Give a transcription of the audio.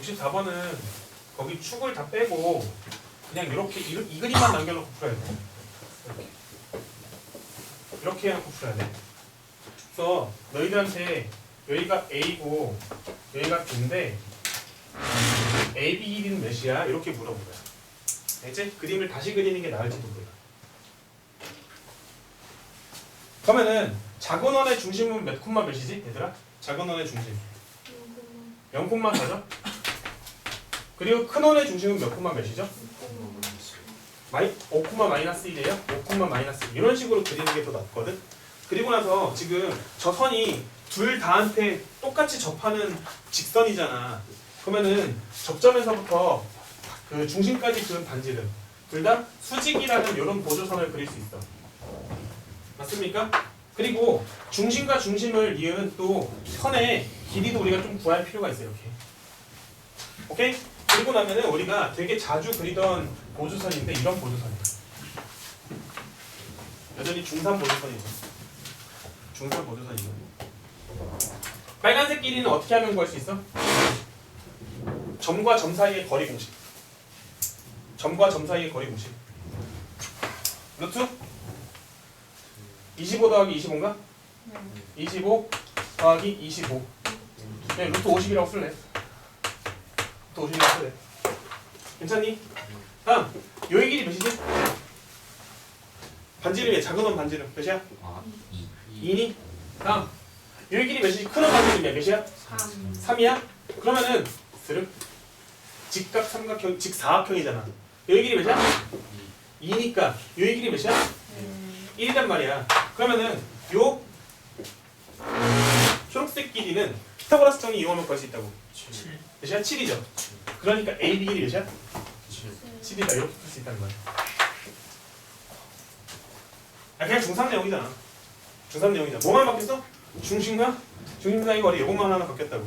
64번은 거기 축을 다 빼고 그냥 이렇게 이, 이 그림만 남겨놓고 풀어야 돼. 이렇게. 이렇게 해놓고 풀어야 돼. 그래서 너희들한테 여기가 A고 여기가 B인데 A, B, 1은 몇이야? 이렇게 물어본 거야. 알지? 그림을 다시 그리는 게 나을지도 몰라. 그러면은 작은 원의 중심은 몇 콤마 몇이지? 얘들아? 작은 원의 중심 0콤마 4죠? 그리고 큰 원의 중심은 몇 콤마 몇이죠? 마이, 5콤마 마이너스 1이에요? 5콤마 마이너스 1 이런 식으로 그리는 게 더 낫거든? 그리고 나서 지금 저 선이 둘 다한테 똑같이 접하는 직선이잖아 그러면은 접점에서부터 그 중심까지 그은 반지름 둘 다 수직이라는 이런 보조선을 그릴 수 있어 맞습니까? 그리고 중심과 중심을 이은 또 선의 길이도 우리가 좀 구할 필요가 있어요 이렇게 오케이? 그리고 나면은 우리가 되게 자주 그리던 보조선인데 이런 보조선이에요. 여전히 중산 보조선이죠. 중산 보조선이죠. 빨간색 길이는 어떻게 하면 구할 수 있어? 점과 점 사이의 거리 공식. 점과 점 사이의 거리 공식. 루트? 25 더하기 25인가? 25 더하기 25 네, 루트 50이라고 쓸래 루트 50이라고 쓸래 괜찮니? 다음 요의 길이 몇이지? 반지름이야 작은 원 반지름 몇이야? 아, 2니? 다음 요의 길이 몇이지? 큰원 반지름이야 몇이야? 3이야? 그러면은 스륵 직각 삼각형 직사각형이잖아 요의 길이 몇이야? 2니까 요의 길이 몇이야? 1이란 말이야. 그러면은 요 초록색 길이는 피타고라스 정리 이용하면 구할 수 있다고. 7, 몇이야? 7이죠. 그러니까 A, B 길이 몇이야? 7. 7이다. 이렇게 풀 수 있다는 거야. 아 그냥 중3 내용이잖아. 중3 내용이잖아. 뭐만 바뀌었어? 중심과 중심 사이 거리 이것만 하나 바뀌었다고.